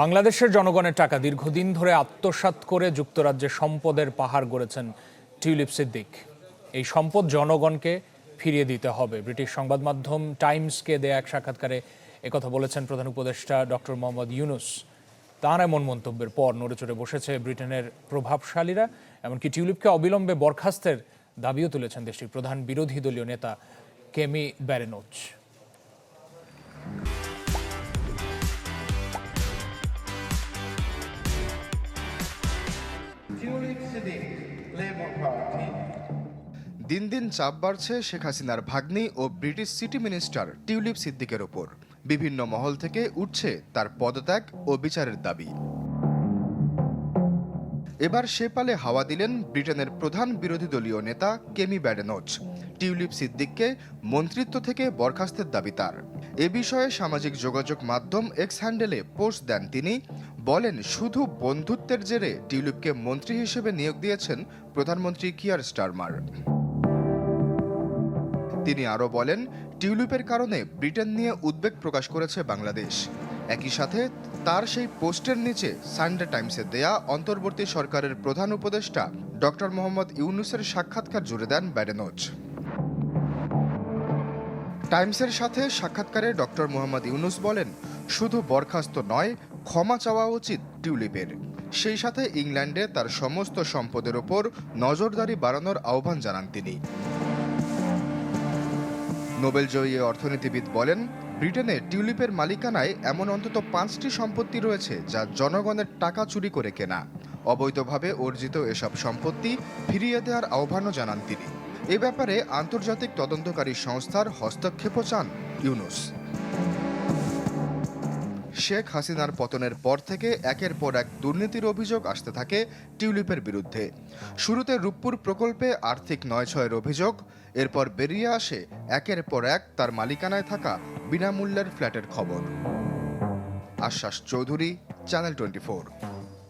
বাংলাদেশের জনগণের টাকা দীর্ঘদিন ধরে আত্মসাৎ করে যুক্তরাজ্যে সম্পদের পাহাড় গড়েছেন টিউলিপ সিদ্দিক। এই সম্পদ জনগণকে ফিরিয়ে দিতে হবে। ব্রিটিশ সংবাদ মাধ্যম টাইমসকে দেয়া এক সাক্ষাৎকারে একথা বলেছেন প্রধান উপদেষ্টা ডক্টর মোহাম্মদ ইউনুস। তাঁর এমন মন্তব্যের পর নড়েচড়ে বসেছে ব্রিটেনের প্রভাবশালীরা, এমনকি টিউলিপকে অবিলম্বে বরখাস্তের দাবিও তুলেছেন দেশটির প্রধান বিরোধী দলীয় নেতা কেমি ব্যারেনোচ। দিন দিন চাপ বাড়ছে শেখ হাসিনার ভাগ্নি ও ব্রিটিশ সিটি মিনিস্টার টিউলিপ সিদ্দিকের ওপর। বিভিন্ন মহল থেকে উঠছে তার পদত্যাগ ও বিচারের দাবি। এবার সে পালে হাওয়া দিলেন ব্রিটেনের প্রধান বিরোধী দলীয় নেতা কেমি ব্যাডেনোচ টিউলিপ সিদ্দিককে মন্ত্রিত্ব থেকে বরখাস্তের দাবি তার। এ বিষয়ে সামাজিক যোগাযোগ মাধ্যম এক্স হ্যান্ডেলে পোস্ট দেন তিনি বলেন, শুধু বন্ধুত্বের জেরে টিউলিপকে মন্ত্রী হিসেবে নিয়োগ দিয়েছেন প্রধানমন্ত্রী কিয়ার স্টারমার। তিনি আরও বলেন, টিউলিপের কারণে ব্রিটেন নিয়ে উদ্বেগ প্রকাশ করেছে বাংলাদেশ। একই সাথে তার সেই পোস্টের নিচে সানডে টাইমসে দেয়া অন্তর্বর্তী সরকারের প্রধান উপদেষ্টা ডক্টর মোহাম্মদ ইউনুসের সাক্ষাৎকার জুড়ে দেন ব্যারেনোজ টাইমসের সাথে সাক্ষাৎকারে ডক্টর মোহাম্মদ ইউনুস বলেন, শুধু বরখাস্ত নয় ক্ষমা চাওয়া উচিত টিউলিপের। সেই সাথে ইংল্যান্ডে তার সমস্ত সম্পদের ওপর নজরদারি বাড়ানোর আহ্বান জানান তিনি। নোবেলজয়ী অর্থনীতিবিদ বলেন, ব্রিটেনে টিউলিপের মালিকানায় এমন অন্তত পাঁচটি সম্পত্তি রয়েছে যা জনগণের টাকা চুরি করে কেনা। অবৈধভাবে অর্জিত এসব সম্পত্তি ফিরিয়ে দেওয়ার আহ্বানও জানান তিনি। এ ব্যাপারে আন্তর্জাতিক তদন্তকারী সংস্থার হস্তক্ষেপও চান ইউনুস। শেখ হাসিনার পতনের পর থেকে একের পর এক দুর্নীতির অভিযোগ আসতে থাকে টিউলিপের বিরুদ্ধে। শুরুতে রূপপুর প্রকল্পে আর্থিক নয় ছয়ের অভিযোগ, এরপর বেরিয়ে আসে একের পর এক তার মালিকানায় থাকা বিনামূল্যের ফ্ল্যাটের খবর। আশ্বাস চৌধুরী, চ্যানেল টোয়েন্টি